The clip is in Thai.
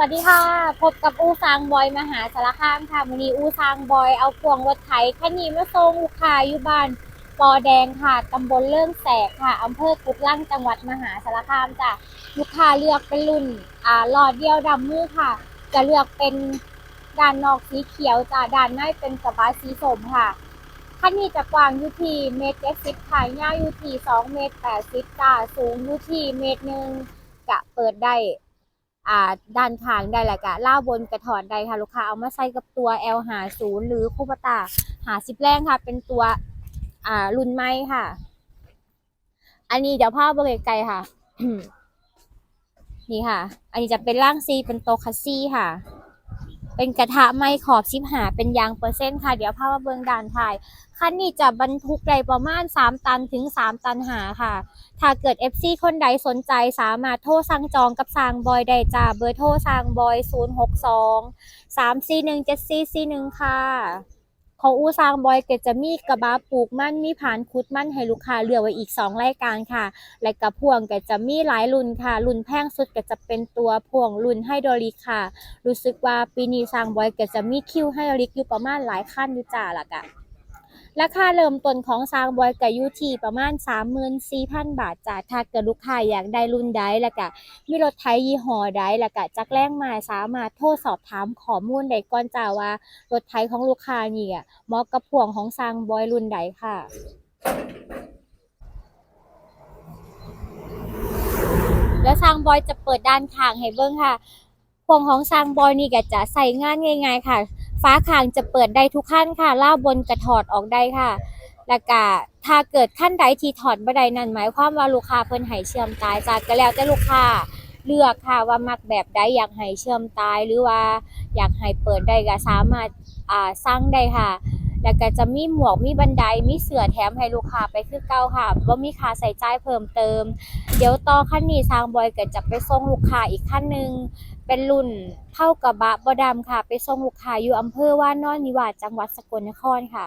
สวัสดีค่ะ พบกับอูซางบอยมหาสารคามค่ะวันนี้อูซางบอยเอาพวงรถไถคันนี้มาส่งลูกค้าอยู่บ้านปอแดงค่ะตำบลเลื่องแสกค่ะอำเภอกุดลั่งจังหวัดมหาสารคามจ้ะลูกค้าเลือกเป็นรุ่นอ่าหลอดเดียวดำมือค่ะ จะเลือกเป็นด้านนอกสีเขียวจ้ะด้านในเป็นกระบะสีสมค่ะคันนี้จะกว้างอยู่ที่เมตรเจ็ดสิบค่ะยาวอยู่ที่สองเมตรแปดสิบจ้ะสูงอยู่ที่เมตรหนึ่งกะเปิดได้ อ่าด้านข้างได้แหละกะล่าบนกระถอนได้ค่ะลูกค้าเอามาใส่กับตัว L หาศูนย์หรือคูปตาหาสิบแรงค่ะ เป็นตัวอ่ารุ่นไม้ค่ะ อันนี้เดี๋ยวภาพบริไกลค่ะ นี่ค่ะ อันนี้จะเป็นร่างซีเป็นโตคัสซี่ค่ะ เป็นกระทะไม้ขอบชิบหาเป็นยางเปอร์เซ็นต์ค่ะ เดี๋ยวภาพว่าเบิงด่านถ่ายคันนี้จะบรรทุกได้ประมาณ 3 ตันถึง 3 ตันหาค่ะ ถ้าเกิด FC คนใดสนใจสามารถโทรสั่งจองกับสางบอยได้จ้าเบอร์โทรสางบอย 062 341 7441 ค่ะ ของอูซางบอยก็จะมีกระบะปลูกมันมีผานคุดมันให้ลูกค้าเลือกไว้อีก 2 รายการค่ะ และกระพ่วงก็จะมีหลายรุ่นค่ะ รุ่นแพงสุดก็จะเป็นตัวพ่วงรุ่นไฮดรอลิกค่ะ รู้สึกว่าปีนี้ซางบอยก็จะมีคิวไฮดรอลิกอยู่ประมาณหลายขั้นอยู่จ้าละกะ ราคาเริ่มต้นของซางบอยก็อยู่ที่ประมาณ 34,000 บาทจ้าถ้าเกิดลูกค้าอยากได้รุ่นใดแล้วก็มีรถไถยี่ห้อใดแล้วก็จักแรงมาสามารถโทรสอบถามข้อมูลได้ก่อนจ้าว่ารถไถของลูกค้านี่อะเหมาะกับพ่วงของซางบอยรุ่นใดค่ะแล้วซางบอยจะเปิดด้านข้างให้เบิ่งค่ะพวงของซางบอยนี่ก็จะใส่งานง่ายๆค่ะ ฟ้าคางจะเปิดได้ทุกขั้นค่ะล่าบนกระถอดออกได้ค่ะ แล้วก็ถ้าเกิดขั้นใดที่ถอดบ่ได้นั่นหมายความว่าลูกค้าเพิ่นให้เชื่อมตายจากก็แล้วแต่ลูกค้าเลือกค่ะว่ามักแบบใดอยากให้เชื่อมตายหรือว่าอยากให้เปิดได้ก็สามารถอ่างได้ค่ะแล้วก็จะมีหมวกมีบันไดมีเสือแถมให้ลูกค้าไปคือเก่าค่ะบ่ามีค่าใส่จ่ายเพิ่มเติม เดี๋ยวต่อขั้นนี้ทางบอยก็จะไปส่งลูกค้าอีกขั้นหนึ่ง เป็นรุ่นเท่ากระบะบอดำค่ะ ไปส่งลูกค้าอยู่อำเภอว่านอนนิวาสจังหวัดสกลนครค่ะ